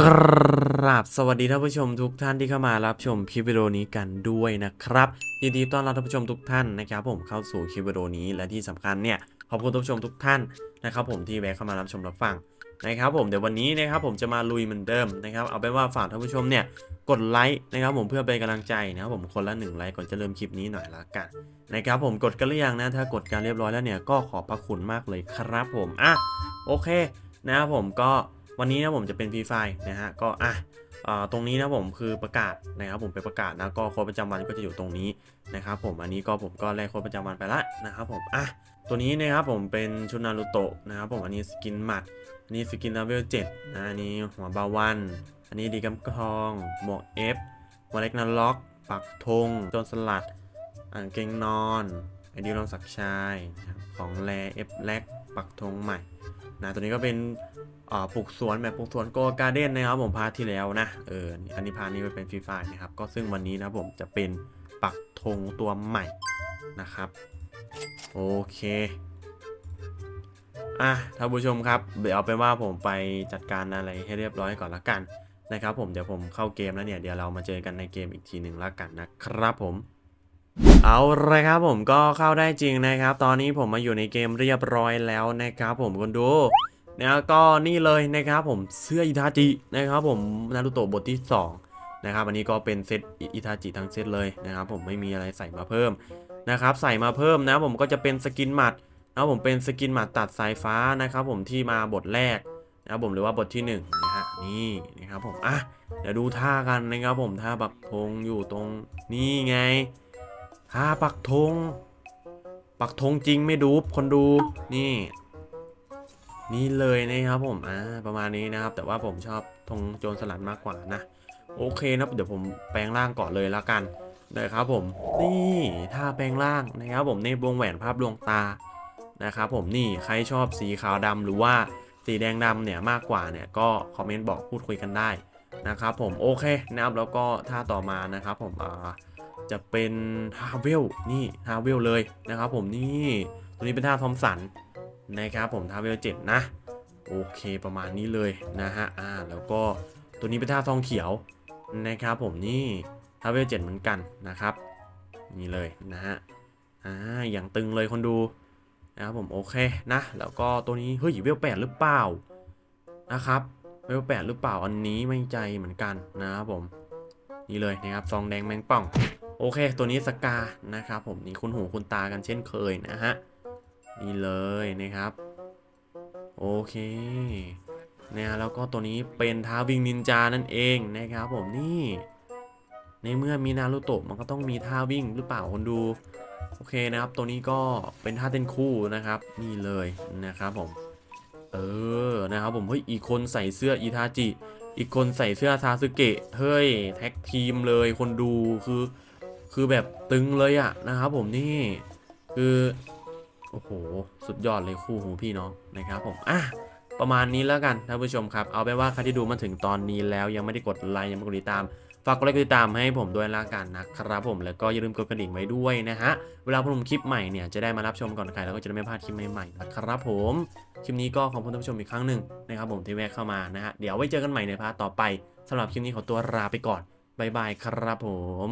กราบสวัสดีท่านผู้ชมทุกท่านที่เข้ามารับชมคลิปวิดีโอนี้กันด้วยนะครับยินดีต้อนรับท่านผู้ชมทุกท่านนะครับ ผมเข้าสู่คลิปวิดีโอนี้และที่สำคัญเนี่ยขอบคุณท่านผู้ชมทุกท่านนะครับ ผมที่แวะเข้ามารับชมรับฟังนะครับ ผมเดี๋ยววันนี้นะครับผมจะมาลุยเหมือนเดิมนะครับ เอาเป็นว่าฝากท่านผู้ชมเนี่ยกดไลค์นะครับ ผมเพื่อเป็นกำลังใจนะครับผมคนละหนึ่งไลค์ก่อนจะเริ่มคลิปนี้หน่อยละกันนะครับผมกดกันหรือยังนะถ้ากดกันเรียบร้อยแล้วเนี่ยก็ขอบพระคุณมากเลยครับ ผมอะโอเคนะครับผมก็ วันนี้นะผมจะเป็นฟรีไฟนะฮะก็อะตรงนี้นะผมคือประกาศนะครับผมไปประกาศนะก็โค้ดประจำวันก็จะอยู่ตรงนี้นะครับผมอันนี้ก็ผมก็แลกโค้ดประจำวันไปละนะครับผมอะตัวนี้นะครับผมเป็นชุดนารูโตะนะครับผมอันนี้สกินหมัดอันนี้สกินเลเวล7นะอันนี้หัวบาวันอันนี้ดีกำทองหมวก F หมวเล็กนาล็อกปักธงโจนสลัดอ่างเกงนอนไอเดียลองศักชายของแร F แลกปักธงใหม่ นะตัวนี้ก็เป็นปลูกสวนแบบปลูกสวนโกการ์เด้นนะครับผมพาร์ทที่แล้วนะเอออันนี้พาร์ทนี้ไปเป็นฟรีไฟนะครับก็ซึ่งวันนี้นะผมจะเป็นปักธงตัวใหม่นะครับโอเคอะท่านผู้ชมครับเดี๋ยวเอาเป็นว่าผมไปจัดการอะไรให้เรียบร้อยก่อนละกันนะครับผมเดี๋ยวผมเข้าเกมแล้วเนี่ยเดี๋ยวเรามาเจอกันในเกมอีกทีหนึ่งละกันนะครับผม เอาเลยครับผมก็เข้าได้จริงนะครับ ตอนนี้ผมมาอยู่ในเกมเรียบร้อยแล้วนะครับผมคนดูนะก็นี่เลยนะครับผมเสื้ออิทาจินะครับผมนารูโตะบทที่ 2 นะครับ อันนี้ก็เป็นเซตอิทาจิทั้งเซตเลยนะครับ ผมไม่มีอะไรใส่มาเพิ่มนะครับ ใส่มาเพิ่มนะผมก็จะเป็นสกินหมัดนะผมเป็นสกินหมัดตัดสายฟ้านะครับ ผมที่มาบทแรกนะครับผมหรือว่าบทที่1นะฮะนี่นะครับผมอะเดี๋ยวดูท่ากันนะครับผมท่าปักธงอยู่ตรงนี่ไง ท่าปักธงปักธงจริงไม่ดูคนดูนี่ นี่เลยนะครับผมอ่าประมาณนี้นะครับ แต่ว่าผมชอบธงโจรสลัดมากกว่านะ โอเคนะเดี๋ยวผมแปลงร่างก่อนเลยละกันนะครับผมนี่ท่าแปลงร่างนะครับผมในวงแหวนภาพดวงตานะครับผมนี่ใครชอบสีขาวดำหรือว่าสีแดงดำเนี่ยมากกว่าเนี่ยก็คอมเมนต์บอกพูดคุยกันได้นะครับผมโอเคนะครับแล้วก็ท่าต่อมานะครับผมอ่า จะเป็นท่าเวลนี่ท่าเวลเลยนะครับผมนี่ตัวนี้เป็นท่าทอมสันนะครับผมทาเวลเจ็ดนะโอเคประมาณนี้เลยนะฮะอ่าแล้วก็ตัวนี้เป็นท่าทองเขียวนะครับผมนี่ทาเวลเจ็ดเหมือนกันนะครับนี่เลยนะฮะอ่าอย่างตึงเลยคนดูนะครับผมโอเคนะแล้วก็ตัวนี้เฮ้ยเวลแปดหรือเปล่านะครับเวลแปดหรือเปล่าอันนี้ไม่ใจเหมือนกันนะครับผมนี่เลยนะครับซองแดงแมงป่อง โอเค ตัวนี้สกานะครับผมนี่คุณหูคุณตากันเช่นเคยนะฮะนี่เลยนะครับ โอเคนะแล้วก็ตัวนี้เป็นท้าวิ่งนินจานั่นเองนะครับผมนี่ ในเมื่อมีนารูโตะมันก็ต้องมีท่าวิ่งหรือเปล่าคนดูโอเคนะครับ ตัวนี้ก็เป็นท่าเต้นคู่นะครับ นี่เลยนะครับผม เออนะครับผมเฮ้ยอีกคนใส่เสื้ออิทาจิ อีกคนใส่เสื้อซาสึเกะเฮ้ยแท็กทีมเลยคนดูคือ คือแบบตึงเลยอะนะครับผมนี่คือโอ้โหสุดยอดเลยคู่หูพี่น้องนะครับผมอะประมาณนี้แล้วกันท่านผู้ชมครับ เอาไปนว่าใครที่ดูมาถึงตอนนี้แล้วยังไม่ได้กดไลค์ยังไม่กดติดตามฝากกดไลค์กดติดตามให้ผมด้วยละกันนะครับผมแล้วก็อย่าลืมกดกระดิ่งไว้ด้วยนะฮะเวลาผมคลิปใหม่เนี่ยจะได้มารับชมก่อนใครแล้วก็จะได้ไม่พลาดคลิปใหม่ๆนะครับผมคลิปนี้ก็ขอบคุณท่านผู้ชมอีกครั้งหนึ่งนะครับผมที่แวะเข้ามานะฮะเดี๋ยวไว้เจอกันใหม่ในพาร์ทต่อไปสำหรับคลิปนี้ขอตัวลาไปก่อนบายบายครับผม